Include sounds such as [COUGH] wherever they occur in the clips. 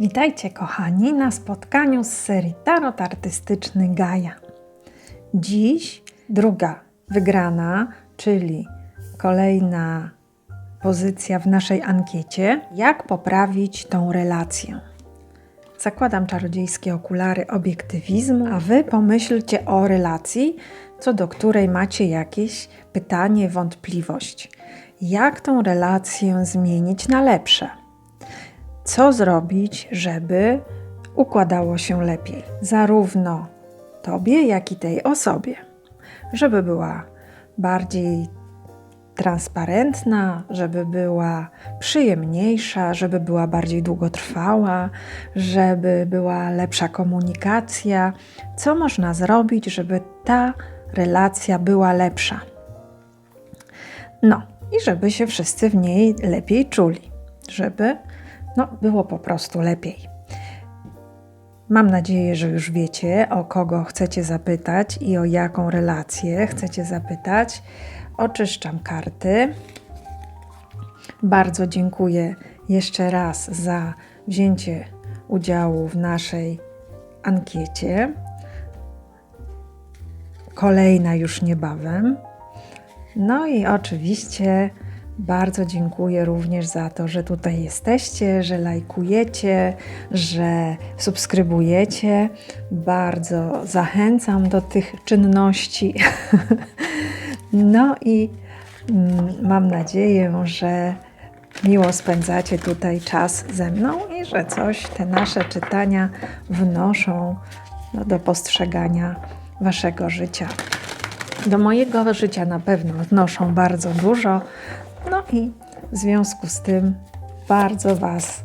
Witajcie kochani na spotkaniu z serii Tarot Artystyczny Gaja. Dziś druga wygrana, czyli kolejna pozycja w naszej ankiecie. Jak poprawić tą relację? Zakładam czarodziejskie okulary obiektywizmu, a wy pomyślcie o relacji, co do której macie jakieś pytanie, wątpliwość. Jak tą relację zmienić na lepsze? Co zrobić, żeby układało się lepiej, zarówno tobie, jak i tej osobie, żeby była bardziej transparentna, żeby była przyjemniejsza, żeby była bardziej długotrwała, żeby była lepsza komunikacja. Co można zrobić, żeby ta relacja była lepsza? No i żeby się wszyscy w niej lepiej czuli, żeby no, było po prostu lepiej. Mam nadzieję, że już wiecie, o kogo chcecie zapytać i o jaką relację chcecie zapytać. Oczyszczam karty. Bardzo dziękuję jeszcze raz za wzięcie udziału w naszej ankiecie. Kolejna już niebawem. No i oczywiście bardzo dziękuję również za to, że tutaj jesteście, że lajkujecie, że subskrybujecie. Bardzo zachęcam do tych czynności. [LAUGHS] No i mm, mam nadzieję, że miło spędzacie tutaj czas ze mną i że coś te nasze czytania wnoszą no, do postrzegania waszego życia. Do mojego życia na pewno wnoszą bardzo dużo. No i w związku z tym bardzo Was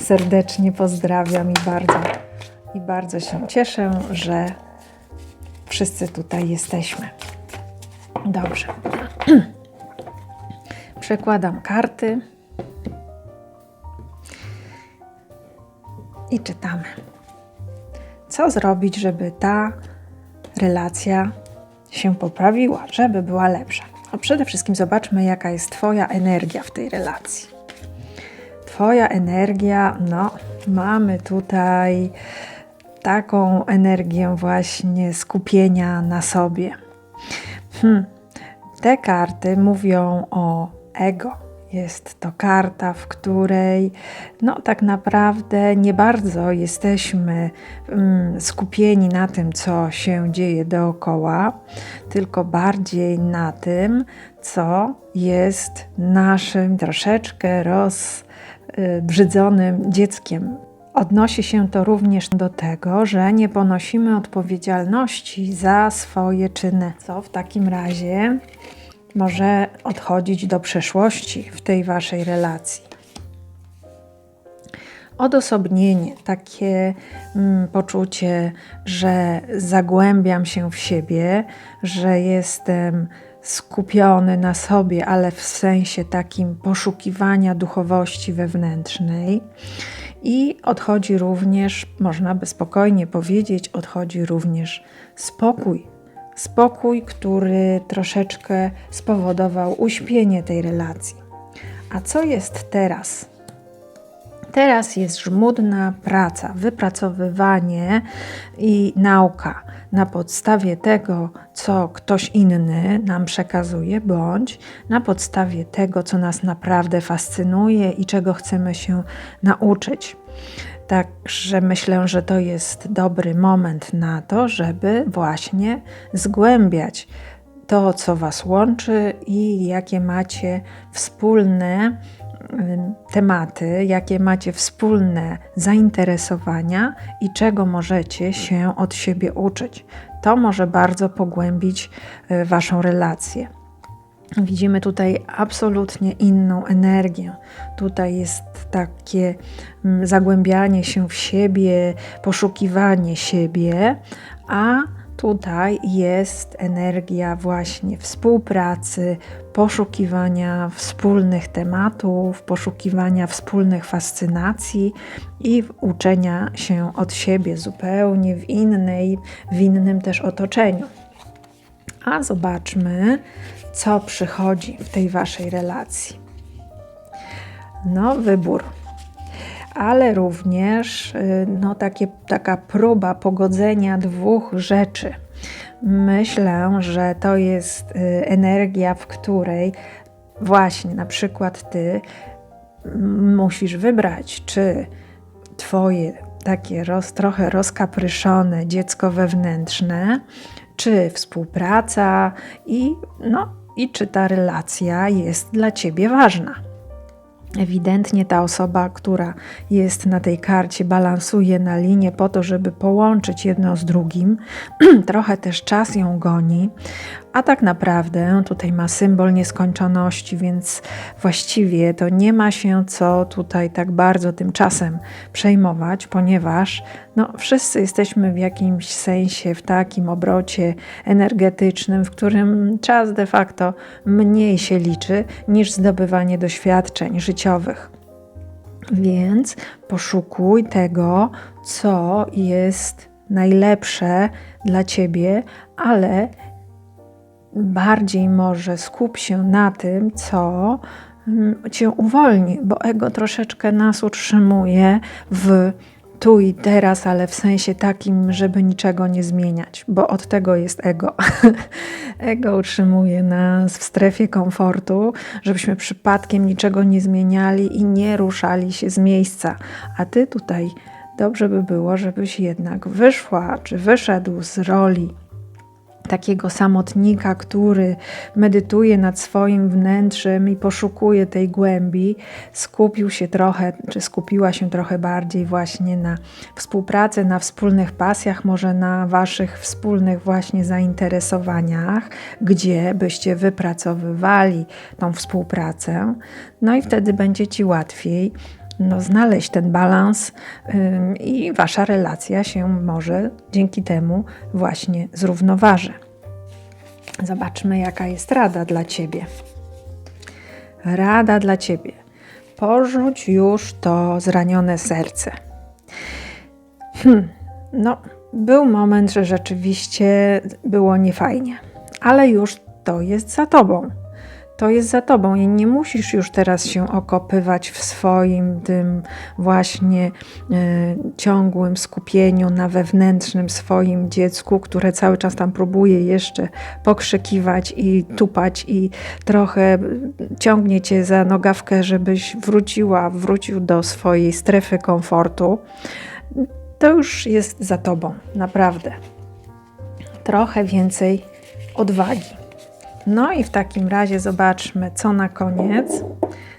serdecznie pozdrawiam i bardzo, i bardzo się cieszę, że wszyscy tutaj jesteśmy. Dobrze. [CLEARS THROAT] Przekładam karty i czytamy. Co zrobić, żeby ta relacja się poprawiła, żeby była lepsza? No przede wszystkim zobaczmy, jaka jest Twoja energia w tej relacji. Twoja energia, no, mamy tutaj taką energię właśnie skupienia na sobie. Hmm. Te karty mówią o ego. Jest to karta, w której no tak naprawdę nie bardzo jesteśmy mm, skupieni na tym, co się dzieje dookoła, tylko bardziej na tym, co jest naszym troszeczkę rozbrzydzonym dzieckiem. Odnosi się to również do tego, że nie ponosimy odpowiedzialności za swoje czyny, co w takim razie może odchodzić do przeszłości w tej waszej relacji. Odosobnienie, takie mm, poczucie, że zagłębiam się w siebie, że jestem skupiony na sobie, ale w sensie takim poszukiwania duchowości wewnętrznej. I odchodzi również, można by spokojnie powiedzieć, odchodzi również spokój Spokój, który troszeczkę spowodował uśpienie tej relacji. A co jest teraz? Teraz jest żmudna praca, wypracowywanie i nauka na podstawie tego, co ktoś inny nam przekazuje, bądź na podstawie tego, co nas naprawdę fascynuje i czego chcemy się nauczyć. Także myślę, że to jest dobry moment na to, żeby właśnie zgłębiać to, co Was łączy i jakie macie wspólne tematy, jakie macie wspólne zainteresowania i czego możecie się od siebie uczyć. To może bardzo pogłębić y, Waszą relację. Widzimy tutaj absolutnie inną energię. Tutaj jest takie mm, zagłębianie się w siebie, poszukiwanie siebie, a tutaj jest energia właśnie współpracy, poszukiwania wspólnych tematów, poszukiwania wspólnych fascynacji i uczenia się od siebie zupełnie w innej, w innym też otoczeniu. A zobaczmy, co przychodzi w tej waszej relacji. No, wybór. Ale również y, no, takie, taka próba pogodzenia dwóch rzeczy. Myślę, że to jest y, energia, w której właśnie na przykład ty musisz wybrać, czy twoje takie roz, trochę rozkapryszone dziecko wewnętrzne, czy współpraca i, no, i czy ta relacja jest dla ciebie ważna. Ewidentnie ta osoba, która jest na tej karcie, balansuje na linię po to, żeby połączyć jedno z drugim. [CLEARS THROAT] Trochę też czas ją goni, a tak naprawdę tutaj ma symbol nieskończoności, więc właściwie to nie ma się co tutaj tak bardzo tymczasem przejmować, ponieważ no, wszyscy jesteśmy w jakimś sensie w takim obrocie energetycznym, w którym czas de facto mniej się liczy niż zdobywanie doświadczeń życiowych. Więc poszukuj tego, co jest najlepsze dla ciebie, ale bardziej może skup się na tym, co mm, cię uwolni, bo ego troszeczkę nas utrzymuje w tu i teraz, ale w sensie takim, żeby niczego nie zmieniać, bo od tego jest ego. [LAUGHS] ego utrzymuje nas w strefie komfortu, żebyśmy przypadkiem niczego nie zmieniali i nie ruszali się z miejsca. A ty tutaj dobrze by było, żebyś jednak wyszła czy wyszedł z roli takiego samotnika, który medytuje nad swoim wnętrzem i poszukuje tej głębi, skupił się trochę, czy skupiła się trochę bardziej właśnie na współpracy, na wspólnych pasjach, może na waszych wspólnych właśnie zainteresowaniach, gdzie byście wypracowywali tą współpracę. No i wtedy będzie ci łatwiej no, znaleźć ten balans i wasza relacja się może dzięki temu właśnie zrównoważy. Zobaczmy, jaka jest rada dla ciebie. Rada dla ciebie. Porzuć już to zranione serce. Hmm, no, był moment, że rzeczywiście było niefajnie, ale już to jest za tobą to jest za tobą i nie musisz już teraz się okopywać w swoim tym właśnie e, ciągłym skupieniu na wewnętrznym swoim dziecku, które cały czas tam próbuje jeszcze pokrzykiwać i tupać i trochę ciągnie cię za nogawkę, żebyś wróciła, wrócił do swojej strefy komfortu. To już jest za tobą, naprawdę. Trochę więcej odwagi. No i w takim razie zobaczmy, co na koniec.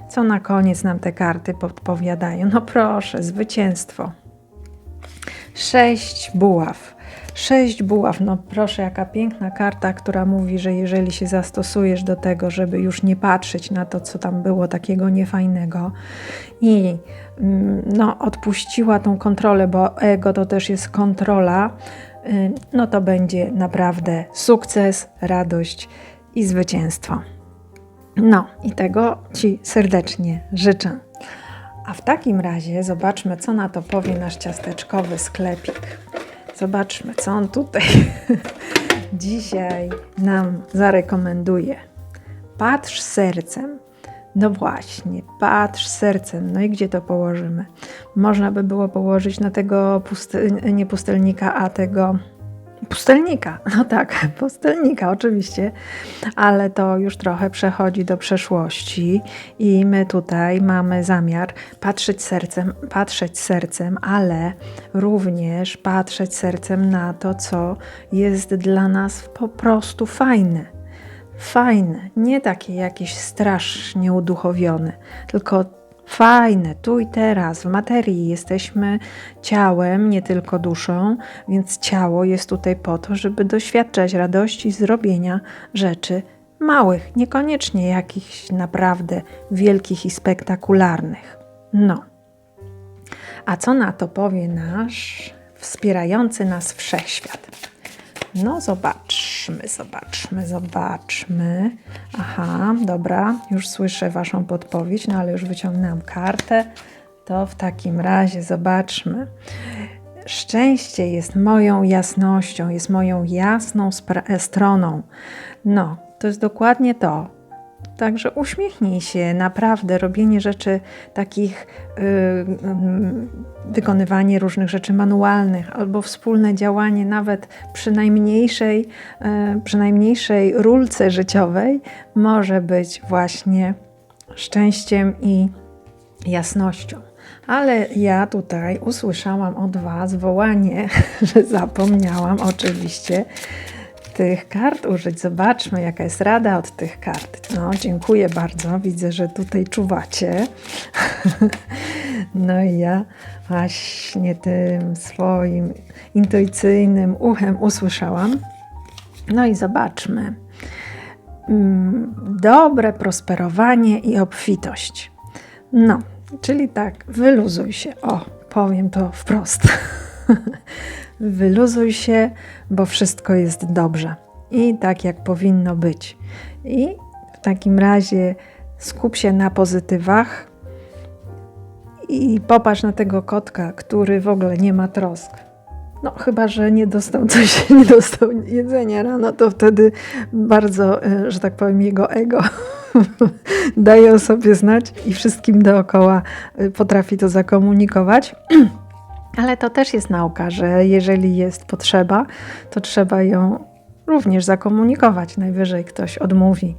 Co na koniec nam te karty podpowiadają? No proszę, zwycięstwo. Sześć buław. Sześć buław, no proszę, jaka piękna karta, która mówi, że jeżeli się zastosujesz do tego, żeby już nie patrzeć na to, co tam było takiego niefajnego i mm, no, odpuściła tą kontrolę, bo ego to też jest kontrola, y, no to będzie naprawdę sukces, radość i zwycięstwo. No i tego Ci serdecznie życzę. A w takim razie zobaczmy, co na to powie nasz ciasteczkowy sklepik. Zobaczmy, co on tutaj [LAUGHS] dzisiaj nam zarekomenduje. Patrz sercem. No właśnie, patrz sercem. No i gdzie to położymy? Można by było położyć na tego pusty, nie pustelnika, a tego Pustelnika, [LAUGHS] no tak, pustelnika oczywiście, ale to już trochę przechodzi do przeszłości i my tutaj mamy zamiar patrzeć sercem, patrzeć sercem, ale również patrzeć sercem na to, co jest dla nas po prostu fajne. Fajne, nie takie jakieś strasznie uduchowione, tylko fajne, tu i teraz, w materii jesteśmy ciałem, nie tylko duszą, więc ciało jest tutaj po to, żeby doświadczać radości z robienia rzeczy małych, niekoniecznie jakichś naprawdę wielkich i spektakularnych. No. A co na to powie nasz wspierający nas wszechświat? No, zobaczmy, zobaczmy, zobaczmy. Aha, dobra, już słyszę Waszą podpowiedź, no ale już wyciągnęłam kartę. To w takim razie zobaczmy. Szczęście jest moją jasnością, jest moją jasną stroną. No, to jest dokładnie to. Także uśmiechnij się, naprawdę robienie rzeczy takich, yy, yy, wykonywanie różnych rzeczy manualnych albo wspólne działanie nawet przy najmniejszej, yy, przy najmniejszej rulce życiowej może być właśnie szczęściem i jasnością. Ale ja tutaj usłyszałam od Was wołanie, [LAUGHS] że zapomniałam oczywiście tych kart użyć. Zobaczmy, jaka jest rada od tych kart. No, dziękuję bardzo. Widzę, że tutaj czuwacie. [LAUGHS] No i ja właśnie tym swoim intuicyjnym uchem usłyszałam. No i zobaczmy. Mm, Dobre prosperowanie i obfitość. No, czyli tak, wyluzuj się. O, powiem to wprost. [LAUGHS] Wyluzuj się, bo wszystko jest dobrze i tak jak powinno być. I w takim razie skup się na pozytywach i popatrz na tego kotka, który w ogóle nie ma trosk. No, chyba, że nie dostał coś, [LAUGHS] nie dostał jedzenia rano, to wtedy bardzo, e, że tak powiem, jego ego [LAUGHS] daje o sobie znać i wszystkim dookoła e, potrafi to zakomunikować. [CLEARS THROAT] Ale to też jest nauka, że jeżeli jest potrzeba, to trzeba ją również zakomunikować. Najwyżej ktoś odmówi.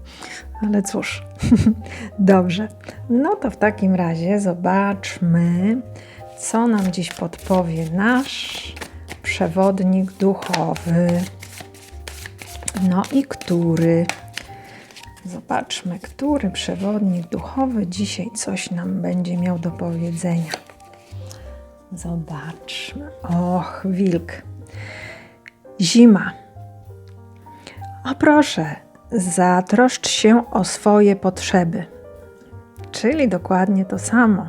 Ale cóż, [LAUGHS] dobrze. No to w takim razie zobaczmy, co nam dziś podpowie nasz przewodnik duchowy. No i który? Zobaczmy, który przewodnik duchowy dzisiaj coś nam będzie miał do powiedzenia. Zobaczmy. Och, wilk. Zima. O proszę, zatroszcz się o swoje potrzeby. Czyli dokładnie to samo.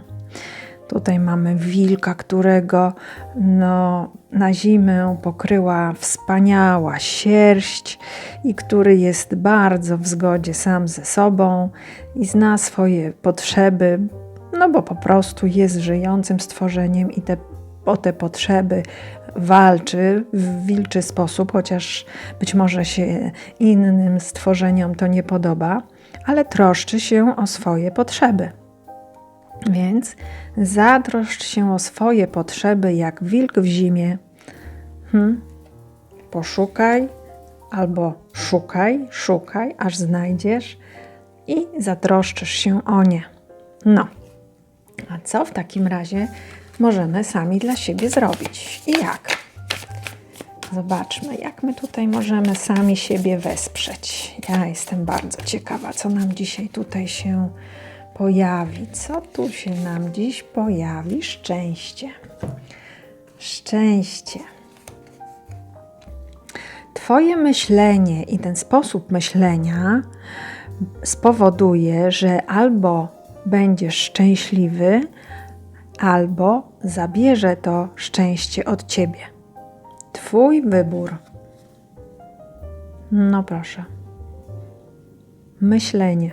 Tutaj mamy wilka, którego no, na zimę pokryła wspaniała sierść i który jest bardzo w zgodzie sam ze sobą i zna swoje potrzeby, no bo po prostu jest żyjącym stworzeniem i te, o te potrzeby walczy w wilczy sposób, chociaż być może się innym stworzeniom to nie podoba, ale troszczy się o swoje potrzeby. Więc zatroszcz się o swoje potrzeby jak wilk w zimie. Hmm? Poszukaj albo szukaj, szukaj, aż znajdziesz i zatroszczysz się o nie. No, a co w takim razie możemy sami dla siebie zrobić i jak? Zobaczmy, jak my tutaj możemy sami siebie wesprzeć. Ja jestem bardzo ciekawa, co nam dzisiaj tutaj się pojawi. Co tu się nam dziś pojawi? Szczęście. Szczęście. Twoje myślenie i ten sposób myślenia spowoduje, że albo będziesz szczęśliwy, albo zabierze to szczęście od ciebie. Twój wybór. No proszę. Myślenie.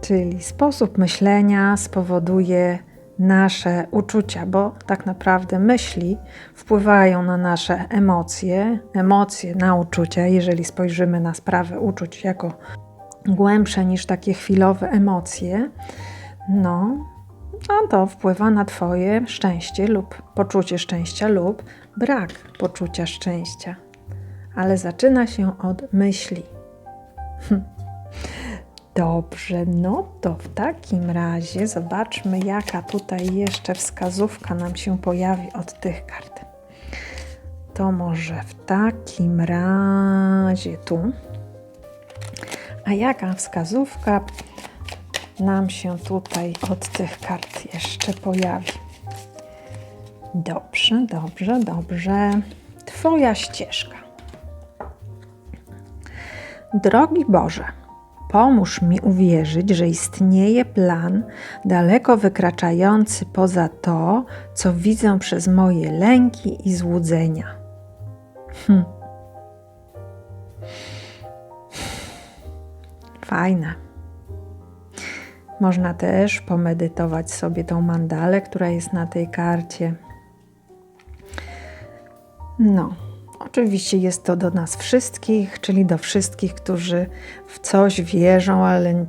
Czyli sposób myślenia spowoduje nasze uczucia, bo tak naprawdę myśli wpływają na nasze emocje, emocje na uczucia. Jeżeli spojrzymy na sprawę uczuć jako głębsze niż takie chwilowe emocje, no, no to wpływa na Twoje szczęście lub poczucie szczęścia lub brak poczucia szczęścia. Ale zaczyna się od myśli. [LAUGHS] Dobrze, no to w takim razie zobaczmy, jaka tutaj jeszcze wskazówka nam się pojawi od tych kart. To może w takim razie tu. A jaka wskazówka nam się tutaj od tych kart jeszcze pojawi? Dobrze, dobrze, dobrze. Twoja ścieżka. Drogi Boże, pomóż mi uwierzyć, że istnieje plan daleko wykraczający poza to, co widzę przez moje lęki i złudzenia. Hm. Fajne. Można też pomedytować sobie tą mandalę, która jest na tej karcie. No, Oczywiście jest to do nas wszystkich, czyli do wszystkich, którzy w coś wierzą, ale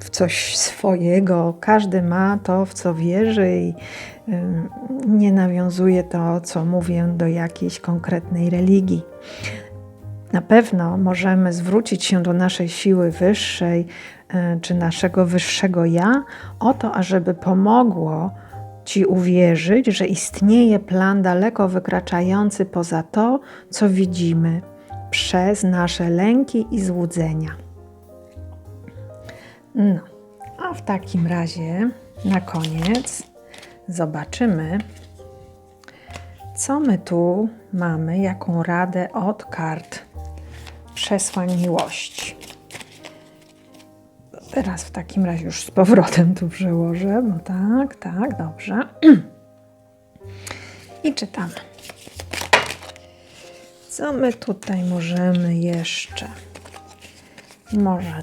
w coś swojego. Każdy ma to, w co wierzy i nie nawiązuje to, co mówię, do jakiejś konkretnej religii. Na pewno możemy zwrócić się do naszej siły wyższej y, czy naszego wyższego ja o to, ażeby pomogło Ci uwierzyć, że istnieje plan daleko wykraczający poza to, co widzimy przez nasze lęki i złudzenia. No, a w takim razie na koniec zobaczymy, co my tu mamy, jaką radę od kart przesłań miłości. Teraz w takim razie już z powrotem tu przełożę, bo tak, tak, dobrze. [CLEARS THROAT] I czytamy. Co my tutaj możemy jeszcze? Może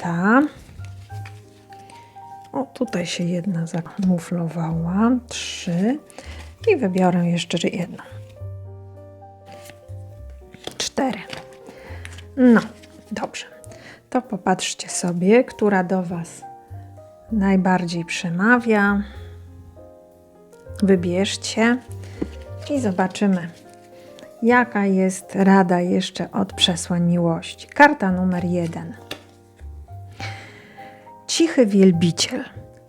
ta. O, tutaj się jedna zakamuflowała. Trzy. I wybiorę jeszcze jedną. No, dobrze. To popatrzcie sobie, która do Was najbardziej przemawia. Wybierzcie i zobaczymy, jaka jest rada jeszcze od przesłań miłości. Karta numer jeden. Cichy wielbiciel.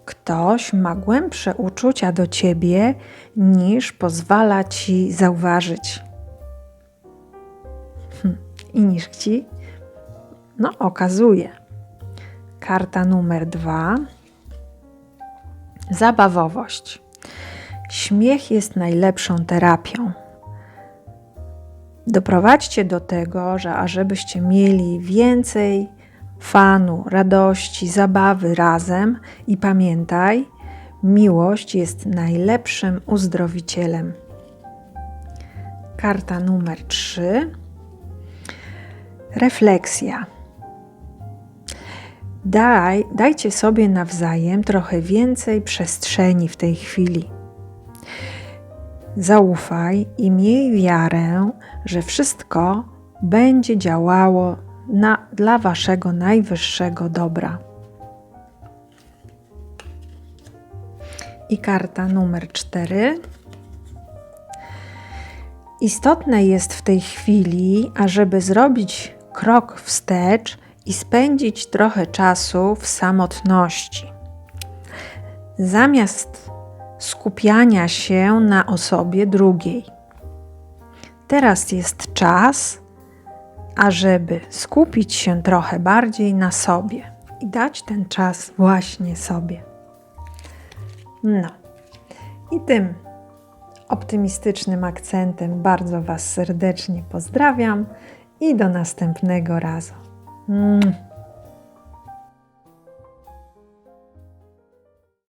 Ktoś ma głębsze uczucia do ciebie niż pozwala ci zauważyć. I ci no, okazuje. Karta numer dwa. Zabawowość. Śmiech jest najlepszą terapią. Doprowadźcie do tego, że ażebyście mieli więcej fanu, radości, zabawy razem i pamiętaj, miłość jest najlepszym uzdrowicielem. Karta numer 3. Refleksja. Daj, dajcie sobie nawzajem trochę więcej przestrzeni w tej chwili. Zaufaj i miej wiarę, że wszystko będzie działało na, dla Waszego najwyższego dobra. I karta numer cztery. Istotne jest w tej chwili, ażeby zrobić krok wstecz i spędzić trochę czasu w samotności. Zamiast skupiania się na osobie drugiej. Teraz jest czas, ażeby skupić się trochę bardziej na sobie i dać ten czas właśnie sobie. No. I tym optymistycznym akcentem bardzo Was serdecznie pozdrawiam i do następnego razu. Mm.